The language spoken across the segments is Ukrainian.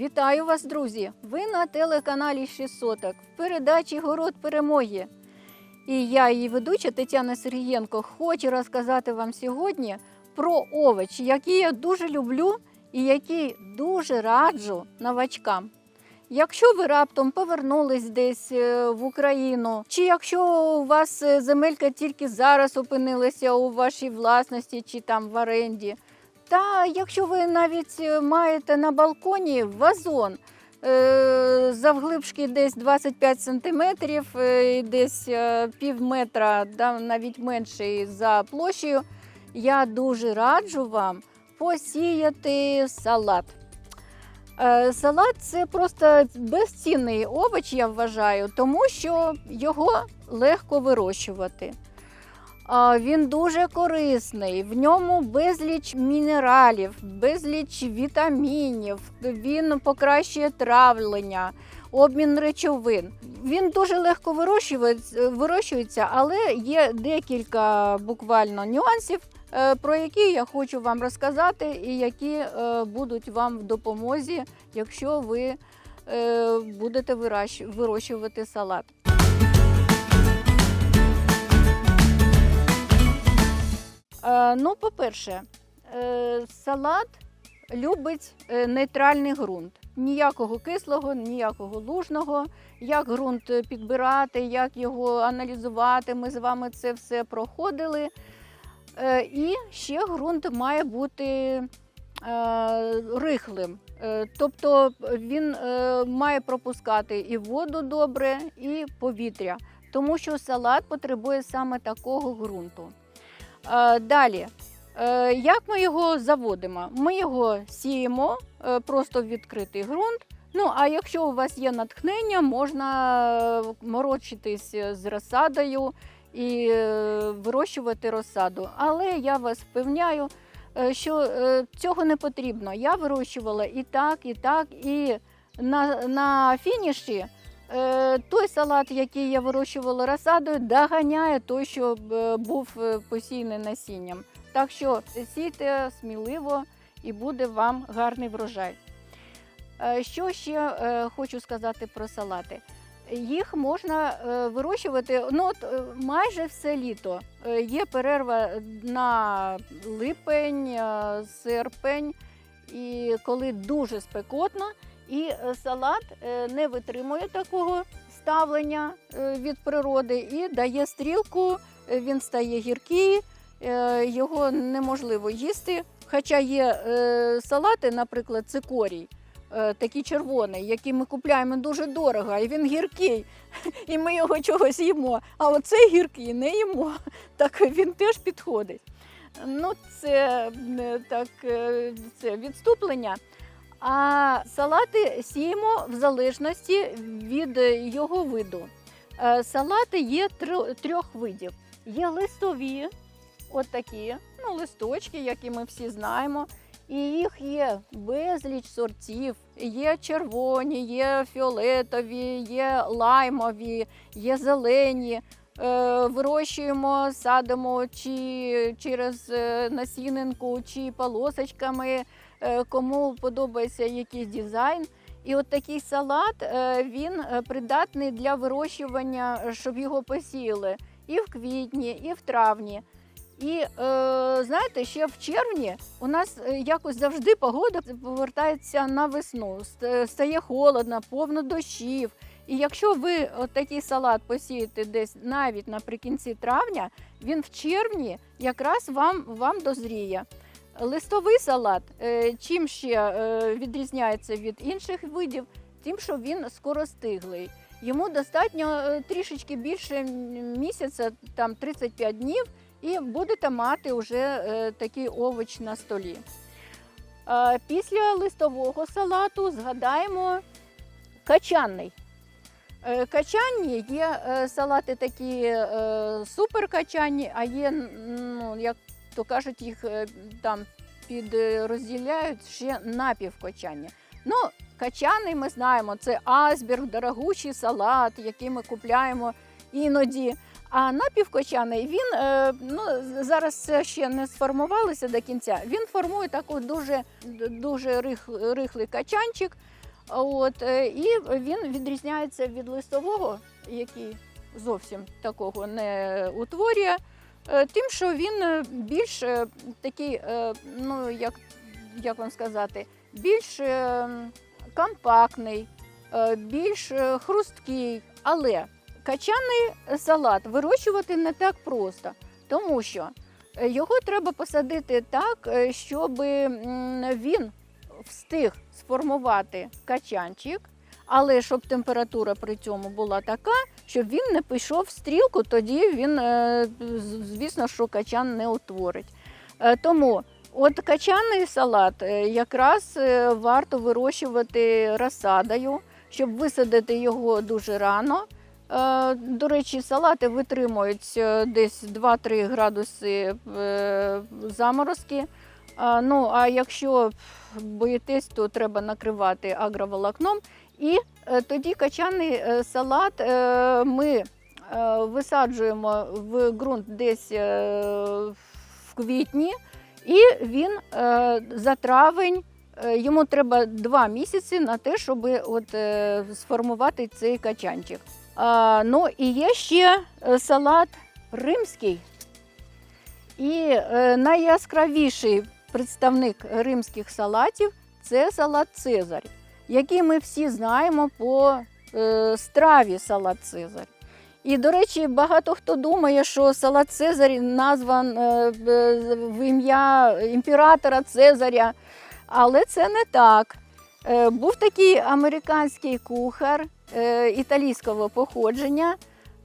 Вітаю вас, друзі! Ви на телеканалі 600 в передачі Город перемоги. І я, її ведуча Тетяна Сергієнко, хочу розказати вам сьогодні про овочі, які я дуже люблю і які дуже раджу новачкам. Якщо ви раптом повернулись десь е, в Україну, чи якщо у вас е, земелька тільки зараз опинилася у вашій власності чи там в оренді, та якщо ви навіть е, маєте на балконі вазон е, завглибшки десь 25 сантиметрів, е, десь пів метра, навіть менший за площею, я дуже раджу вам посіяти салат. Салат це просто безцінний овоч, я вважаю, тому що його легко вирощувати. Він дуже корисний, в ньому безліч мінералів, безліч вітамінів, він покращує травлення, обмін речовин. Він дуже легко вирощується, вирощується, але є декілька буквально нюансів, е, про які я хочу вам розказати, і які е, будуть вам в допомозі, якщо ви е, будете вирощувати салат. Ну, по-перше, е, салат любить е, нейтральний ґрунт. Ніякого кислого, ніякого лужного. Як ґрунт е, підбирати, як його аналізувати, ми з вами це все проходили. Е, І ще ґрунт має бути е, рихлим. Е, Тобто він е, має пропускати і воду добре, і повітря, тому що салат потребує саме такого ґрунту. Е, Далі, Е, як ми його заводимо? Ми його сіємо е, просто в відкритий ґрунт. Ну, а якщо у вас є натхнення, можна морочитись з розсадою і вирощувати розсаду. Але я вас впевняю, що цього не потрібно. Я вирощувала і так, і так, і на, на фініші. Е, Той салат, який я вирощувала розсадою, доганяє той, що е, був е, посіяний насінням. Так що сійте сміливо і буде вам гарний врожай. Що ще хочу сказати про салати? Їх можна вирощувати ну, от, майже все літо. Є перерва на липень, серпень, і коли дуже спекотно, і е, салат е, не витримує такого ставлення е, від природи і дає стрілку, він стає гіркий, його неможливо їсти. Хоча є салати, наприклад, цикорій, такий червоний, який ми купуємо дуже дорого, і він гіркий, і ми його чогось їмо. А оцей гіркий не їмо, так він теж підходить. Ну, це так, це відступлення. А салати сіємо в залежності від його виду. Е, Салати є тр- трьох видів. Є листові, от ну, листочки, які ми всі знаємо. І їх є безліч сортів. Є червоні, є фіолетові, є лаймові, є зелені. Е, Вирощуємо, садимо чи через е, насінинку, чи полосочками, е, кому подобається якийсь дизайн. І от такий салат він придатний для вирощування, щоб його посіяли і в квітні, і в травні. І е, знаєте, ще в червні у нас якось завжди погода повертається на весну. Стає холодно, повно дощів. І якщо ви от такий салат посієте десь навіть наприкінці травня, він в червні якраз вам, вам дозріє. Листовий салат е, чим ще е, відрізняється від інших видів, тим, що він скоростиглий. Йому достатньо е, трішечки більше місяця, там 35 днів, і будете мати вже е, такий овоч на столі. Е, Після листового салату згадаємо качанний. Е, Качанні є е, салати такі е, суперкачанні, а є, ну, як то кажуть, їх там підрозділяють ще напівкачання. Ну, качаний ми знаємо, це айсберг, дорогущий салат, який ми купляємо іноді. А напівкочаний він ну, зараз ще не сформувалося до кінця. Він формує такий дуже, дуже рих, рихлий качанчик. От, е, і він відрізняється від листового, який зовсім такого не утворює, е, тим, що він е, більш такий, ну як, як вам сказати, більш компактний, більш хрусткий. Але качаний салат вирощувати не так просто, тому що його треба посадити так, щоб він встиг сформувати качанчик, але щоб температура при цьому була така, щоб він не пішов в стрілку, тоді він, е, звісно, що качан не утворить. Е, Тому от качаний салат е, якраз варто вирощувати розсадою, щоб висадити його дуже рано. До речі, салати витримують десь 2-3 градуси заморозки. А, Ну, а якщо боїтесь, то треба накривати агроволокном. І е, тоді качаний е, салат е, ми висаджуємо в ґрунт десь в квітні, і він за травень. Йому треба два місяці на те, щоб от, сформувати цей качанчик. А, ну і є ще салат римський. І найяскравіший представник римських салатів це салат Цезарь, який ми всі знаємо по е, страві салат Цезарь. І, до речі, багато хто думає, що салат Цезарь назван е, в ім'я імператора Цезаря, але це не так. Е, Був такий американський кухар е, італійського походження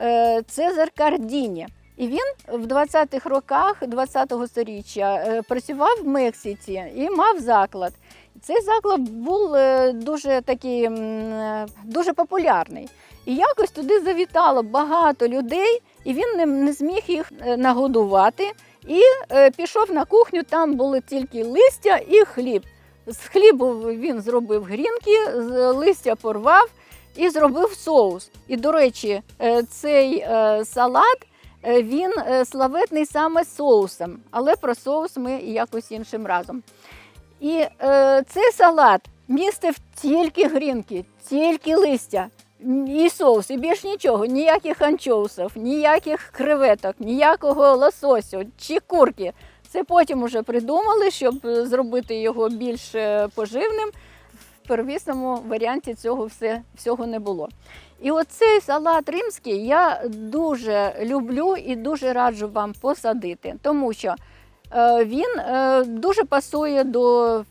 е, Цезар Кардіні. І він в 20-х роках 20-го сторіччя е, працював в Мексиці і мав заклад. Цей заклад був е, дуже такий е, дуже популярний. І якось туди завітало багато людей, і він не, зміг їх нагодувати. І пішов на кухню, там були тільки листя і хліб. З хлібу він зробив грінки, з листя порвав і зробив соус. І, до речі, цей салат він е, славетний саме соусом, але про соус ми якось іншим разом. І е, цей салат містив тільки грінки, тільки листя і соус, і більш нічого, ніяких анчоусів, ніяких креветок, ніякого лососю чи курки. Це потім уже придумали, щоб е, зробити його більш е, поживним. В первісному варіанті цього все, всього не було. І оцей салат римський я дуже люблю і дуже раджу вам посадити, тому що е, він е, дуже пасує до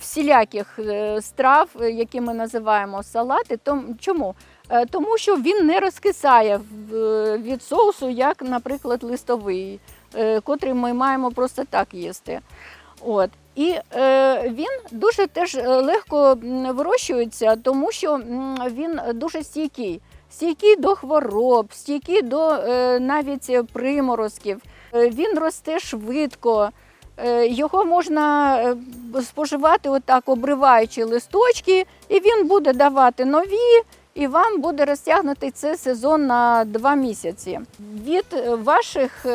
всіляких е, страв, які ми називаємо салати. Чому? Тому що він не розкисає від соусу, як, наприклад, листовий, котрий ми маємо просто так їсти. От. І е, він дуже теж е, легко вирощується, тому що він дуже стійкий. Стійкий до хвороб, стійкий до е, навіть приморозків. Е, він росте швидко. Е, Його можна споживати отак, обриваючи листочки, і він буде давати нові, і вам буде розтягнути цей сезон на два місяці. Від ваших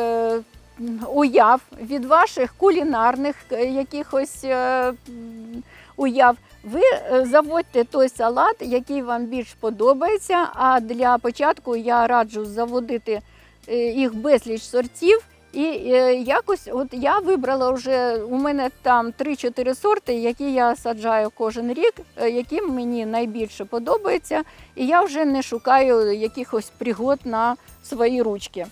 уяв, від ваших кулінарних е, якихось е, уяв. Ви е, заводьте той салат, який вам більш подобається. А для початку я раджу заводити їх безліч сортів. І якось, от я вибрала вже у мене там 3-4 сорти, які я саджаю кожен рік, які мені найбільше подобаються. І я вже не шукаю якихось пригод на свої ручки.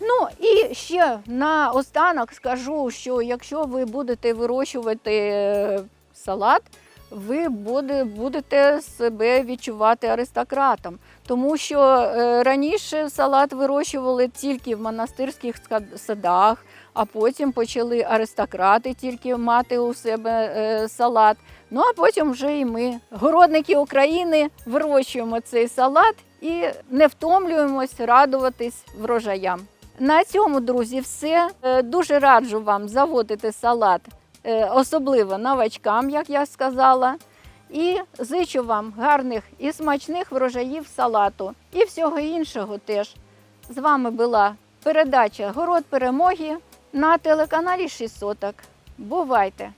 Ну і ще на останок скажу, що якщо ви будете вирощувати е, салат, ви буде, будете себе відчувати аристократом. Тому що е, раніше салат вирощували тільки в монастирських садах, а потім почали аристократи тільки мати у себе е, салат. Ну а потім вже і ми, городники України, вирощуємо цей салат і не втомлюємось радуватись врожаям. На цьому, друзі, все. Е, Дуже раджу вам заводити салат, е, особливо новачкам, як я сказала. І зичу вам гарних і смачних врожаїв салату і всього іншого теж. З вами була передача Город перемоги на телеканалі 6 соток. Бувайте!